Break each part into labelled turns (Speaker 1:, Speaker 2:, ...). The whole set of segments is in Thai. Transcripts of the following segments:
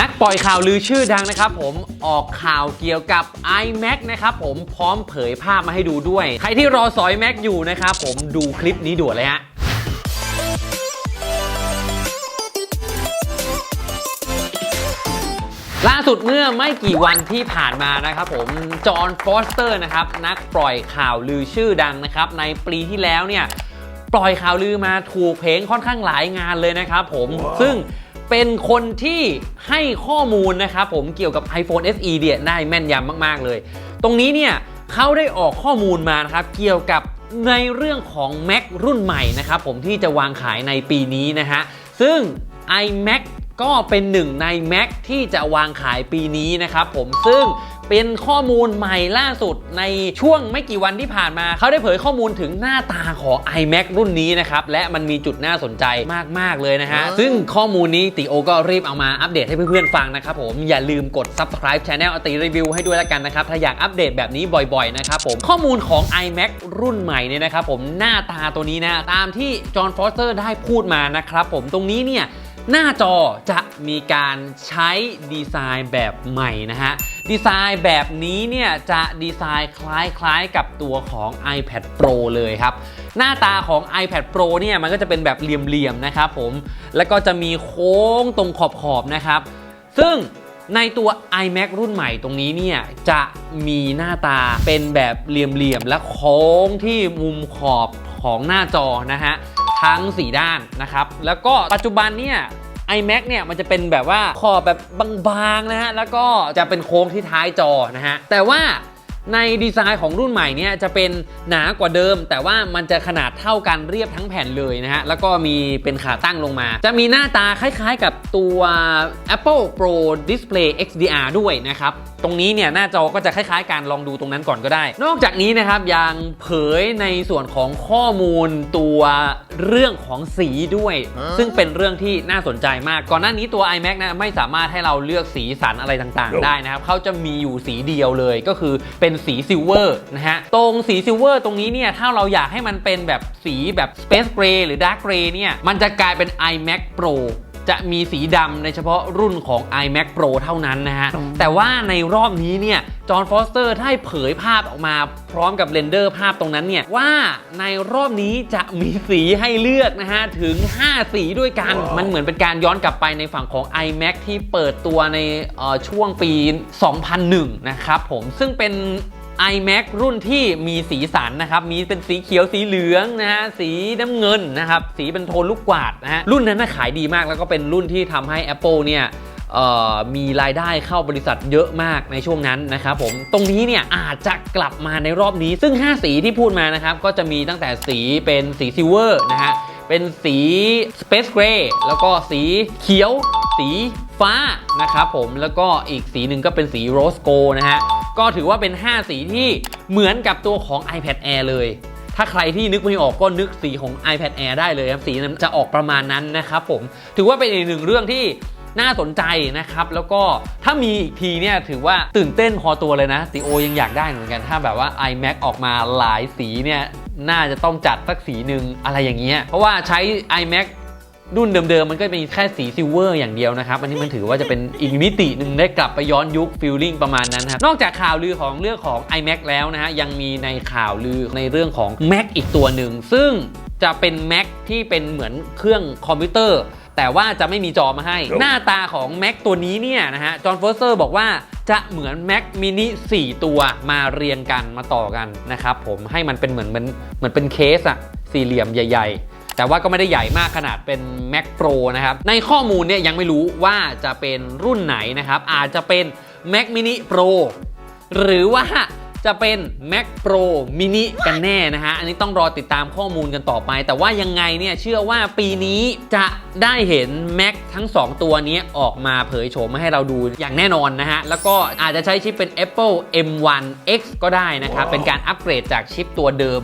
Speaker 1: นักปล่อยข่าวลือชื่อดังนะครับผมออกข่าวเกี่ยวกับ iMac นะครับผมพร้อมเผยภาพมาให้ดูด้วย ใครที่รอสอย Mac อยู่นะครับผมดูคลิปนี้ด่วนเลยฮะล่าสุดเมื่อไม่กี่วันที่ผ่านมานะครับผมจอห์นฟอสเตอร์นะครับนักปล่อยข่าวลือชื่อดังนะครับในปีที่แล้วเนี่ยปล่อยข่าวลือมาถูกเพลงค่อนข้างหลายงานเลยนะครับผมซึ่ง เป็นคนที่ให้ข้อมูลนะครับผมเกี่ยวกับ iPhone SE เนี่ยได้แม่นยำมาก ๆ เลย ตรงนี้เนี่ยเขาได้ออกข้อมูลมานะครับเกี่ยวกับในเรื่องของ Mac รุ่นใหม่นะครับผมที่จะวางขายในปีนี้นะฮะ ซึ่ง iMac ก็เป็นหนึ่งใน Mac ที่จะวางขายปีนี้นะครับผมซึ่ง เป็นข้อมูลใหม่ล่าสุดในช่วงไม่กี่วันที่ผ่านมา เขาได้เผยข้อมูลถึงหน้าตาของ iMac รุ่นนี้นะครับ และมันมีจุดน่าสนใจมาก ๆ เลยนะฮะ ซึ่งข้อมูลนี้ติโอก็รีบเอามาอัปเดตให้เพื่อนๆฟังนะครับผม อย่าลืมกด subscribe channel อติรีวิวให้ด้วยแล้วกันนะครับ ถ้าอยากอัปเดตแบบนี้บ่อยๆนะครับผมข้อมูลของ iMac รุ่นใหม่เนี่ยนะครับผมหน้าตาตัวนี้นะตามที่จอห์นฟอสเตอร์ได้พูดมานะครับผมตรงนี้เนี่ยหน้าจอจะมีการใช้ดีไซน์แบบใหม่นะฮะ ดีไซน์แบบนี้เนี่ยจะดีไซน์คล้ายๆกับตัวของ iPad Pro เลยครับ หน้าตาของ iPad Pro เนี่ยมันก็จะเป็นแบบเหลี่ยมๆนะครับผม แล้วก็จะมีโค้งตรงขอบๆนะครับ ซึ่งในตัว iMac รุ่นใหม่ตรงนี้เนี่ยจะมีหน้าตาเป็นแบบเหลี่ยมๆและโค้งที่มุมขอบของหน้าจอนะฮะทั้ง 4 ด้านนะครับ แล้วก็ปัจจุบันเนี่ย iMac เนี่ยมันจะเป็นแบบว่าขอบแบบบางๆนะฮะแล้วก็จะเป็นโค้งที่ท้ายจอนะฮะแต่ว่า ในดีไซน์ของรุ่นใหม่เนี่ยจะเป็นหนากว่าเดิม แต่ว่ามันจะขนาดเท่ากันเรียบทั้งแผ่นเลยนะฮะ แล้วก็มีเป็นขาตั้งลงมา จะมีหน้าตาคล้ายๆกับตัว Apple Pro Display XDR ด้วยนะครับ ตรงนี้เนี่ยหน้าจอก็จะคล้ายๆกันลองดูตรงนั้นก่อนก็ได้ นอกจากนี้นะครับยังเผยในส่วนของข้อมูลตัวเรื่องของสีด้วย ซึ่งเป็นเรื่องที่น่าสนใจมาก ก่อนหน้านี้ตัว iMac นะไม่สามารถให้เราเลือกสีสันอะไรต่างๆ ได้นะครับเขาจะมีอยู่สีเดียวเลยก็คือเป็นสีซิลเวอร์นะฮะ ตรงสีซิลเวอร์ตรงนี้เนี่ย ถ้าเราอยากให้มันเป็นแบบสีแบบ Space Gray หรือ Dark Gray เนี่ย มันจะกลายเป็น iMac Pro จะมีสีดำในเฉพาะรุ่นของ iMac Pro เท่านั้นนะฮะ แต่ว่าในรอบนี้เนี่ยจอห์นฟอสเตอร์ได้เผยภาพออกมาพร้อมกับเรนเดอร์ภาพตรงนั้นเนี่ย ว่าในรอบนี้จะมีสีให้เลือกนะฮะ ถึง 5 สีด้วยกันมันเหมือนเป็นการย้อนกลับไปในฝั่งของ iMac ที่เปิดตัวในเอ่อช่วงปี 2001 นะครับผมซึ่งเป็น iMac รุ่นที่มีสีสันนะครับ มีเป็นสีเขียวสีเหลืองนะฮะ สีน้ำเงินนะครับ สีเป็นโทนลูกกวาดนะฮะ รุ่นนั้นน่ะขายดีมากแล้วก็เป็นรุ่นที่ทำให้ Apple เนี่ยมีรายได้เข้าบริษัทเยอะมากในช่วงนั้นนะครับผมตรงนี้เนี่ยอาจจะกลับมาในรอบนี้ ซึ่ง 5 สีที่พูดมานะครับ ก็จะมีตั้งแต่สีเป็นสีซิลเวอร์นะฮะเป็นสี Space Gray แล้วก็สีเขียว สีฟ้านะครับผมแล้วก็อีกสีหนึ่งก็เป็นสี Rose Gold นะฮะ ก็ถือว่าเป็น 5 สีที่เหมือนกับตัวของ iPad Air เลย ถ้าใครที่นึกไม่ออกก็นึกสีของ iPad Air ได้เลยครับ สีนั้นจะออกประมาณนั้นนะครับผม ถือว่าเป็นอีกหนึ่งเรื่องที่น่าสนใจนะครับ แล้วก็ถ้ามีอีกทีเนี่ยถือว่าตื่นเต้นพอตัวเลยนะติโอยังอยากได้เหมือนกัน ถ้าแบบว่า iMac ออกมาหลายสีเนี่ยน่าจะต้องจัดสักสีหนึ่งอะไรอย่างเงี้ย เพราะว่าใช้ iMac รุ่นเดิมๆ มันก็มีแค่สีซิลเวอร์อย่างเดียวนะครับ อันนี้มันถือว่าจะเป็นอีกมิติหนึ่งได้กลับไปย้อนยุคฟิลลิ่งประมาณนั้นครับ นอกจากข่าวลือของเรื่องของ iMac แล้วนะฮะ ยังมีในข่าวลือในเรื่องของ Mac อีกตัวหนึ่ง ซึ่งจะเป็น Mac ที่เป็นเหมือนเครื่องคอมพิวเตอร์ แต่ว่าจะไม่มีจอมาให้ หน้าตาของ Mac ตัวนี้เนี่ยนะฮะ จอห์นเฟอร์เซอร์บอกว่าจะเหมือน Mac mini 4 ตัวมาเรียงกันมาต่อกันนะครับผม ให้มันเป็นเหมือนเหมือนเหมือนเป็นเคสอะสี่เหลี่ยมใหญ่ ๆ แต่ว่าก็ไม่ได้ใหญ่มากขนาดเป็น Mac Pro นะครับ ในข้อมูลเนี่ยยังไม่รู้ว่าจะเป็นรุ่นไหนนะครับ อาจจะเป็น Mac mini Pro หรือว่าจะเป็น Mac Pro mini กันแน่นะฮะ อันนี้ต้องรอติดตามข้อมูลกันต่อไป แต่ว่ายังไงเนี่ยเชื่อว่าปีนี้จะได้เห็น Mac ทั้ง 2 ตัวนี้ออกมาเผยโฉมมาให้เราดูอย่างแน่นอนนะฮะ แล้วก็อาจจะใช้ชิปเป็น Apple M1X ก็ได้นะครับเป็นการอัปเกรดจากชิปตัวเดิม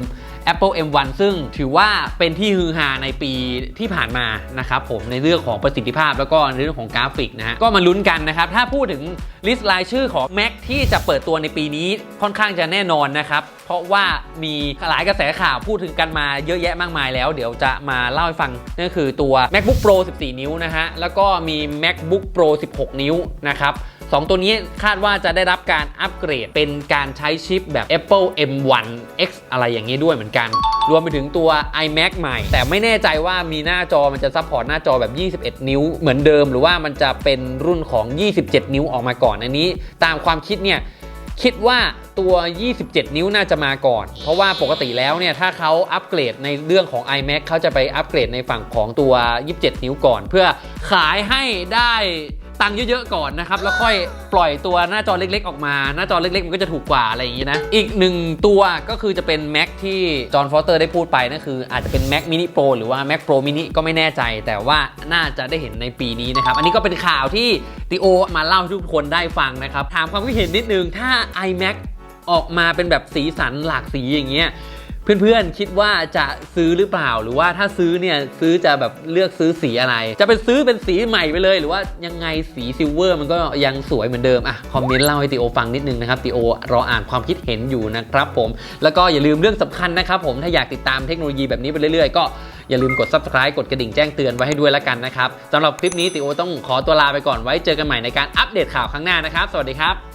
Speaker 1: Apple M1 ซึ่งถือว่าเป็นที่ฮือฮาในปีที่ผ่านมานะครับผมในเรื่องของประสิทธิภาพแล้วก็ในเรื่องของกราฟิกนะฮะก็มาลุ้นกันนะครับ ถ้าพูดถึงลิสต์รายชื่อของ Mac ที่จะเปิดตัวในปีนี้ค่อนข้างจะแน่นอนนะครับเพราะว่ามีหลายกระแสข่าวพูดถึงกันมาเยอะแยะมากมายแล้ว เดี๋ยวจะมาเล่าให้ฟังนั่นก็คือตัว MacBook Pro 14 นิ้วนะฮะแล้วก็มี MacBook Pro 16 นิ้วนะครับ สองตัวนี้คาดว่าจะได้รับการอัปเกรดเป็นการใช้ชิปแบบ Apple M1 X อะไรอย่างนี้ด้วยเหมือนกัน รวมไปถึงตัว iMac ใหม่ แต่ไม่แน่ใจว่ามีหน้าจอมันจะซัพพอร์ตหน้าจอแบบ 21 นิ้วเหมือนเดิม หรือว่ามันจะเป็นรุ่นของ 27 นิ้วออกมาก่อนอันนี้ ตามความคิดเนี่ยคิดว่าตัว 27 นิ้วน่าจะมาก่อน เพราะว่าปกติแล้วเนี่ย ถ้าเขาอัปเกรดในเรื่องของ iMac เขาจะไปอัปเกรดในฝั่งของตัว 27 นิ้วก่อน เพื่อขายให้ได้ ตังค์เยอะๆก่อนนะครับ แล้วค่อยปล่อยตัวหน้าจอเล็ก ๆ ออกมา หน้าจอเล็ก ๆ มันก็จะถูกกว่าอะไรอย่างนี้นะ อีกหนึ่งตัวก็คือจะเป็น Mac ที่จอห์นฟอสเตอร์ได้พูดไปนั่นคือ อาจจะเป็น Mac Mini Pro หรือว่า Mac Pro Mini ก็ไม่แน่ใจ แต่ว่าน่าจะได้เห็นในปีนี้นะครับ อันนี้ก็เป็นข่าวที่ติโอมาเล่าให้ทุกคนได้ฟังนะครับถามความคิดเห็นนิดนึงถ้า iMac ออกมาเป็นแบบสีสันหลากสีอย่างเงี้ย เพื่อนๆคิดว่าจะซื้อหรือเปล่า หรือว่าถ้าซื้อเนี่ยซื้อจะแบบเลือกซื้อสีอะไร จะเป็นซื้อเป็นสีใหม่ไปเลย หรือว่ายังไงสีซิลเวอร์มันก็ยังสวยเหมือนเดิมอะคอมเมนต์เล่าให้ติโอฟังนิดนึงนะครับติโอรออ่านความคิดเห็นอยู่นะครับผม แล้วก็อย่าลืมเรื่องสำคัญนะครับผมถ้าอยากติดตามเทคโนโลยีแบบนี้ไปเรื่อยๆ ก็อย่าลืมกด subscribe กดกระดิ่งแจ้งเตือนไว้ให้ด้วยแล้วกันนะครับสำหรับคลิปนี้ติโอต้องขอตัวลาไปก่อนไว้เจอกันใหม่ในการอัปเดตข่าวครั้งหน้านะครับ สวัสดีครับ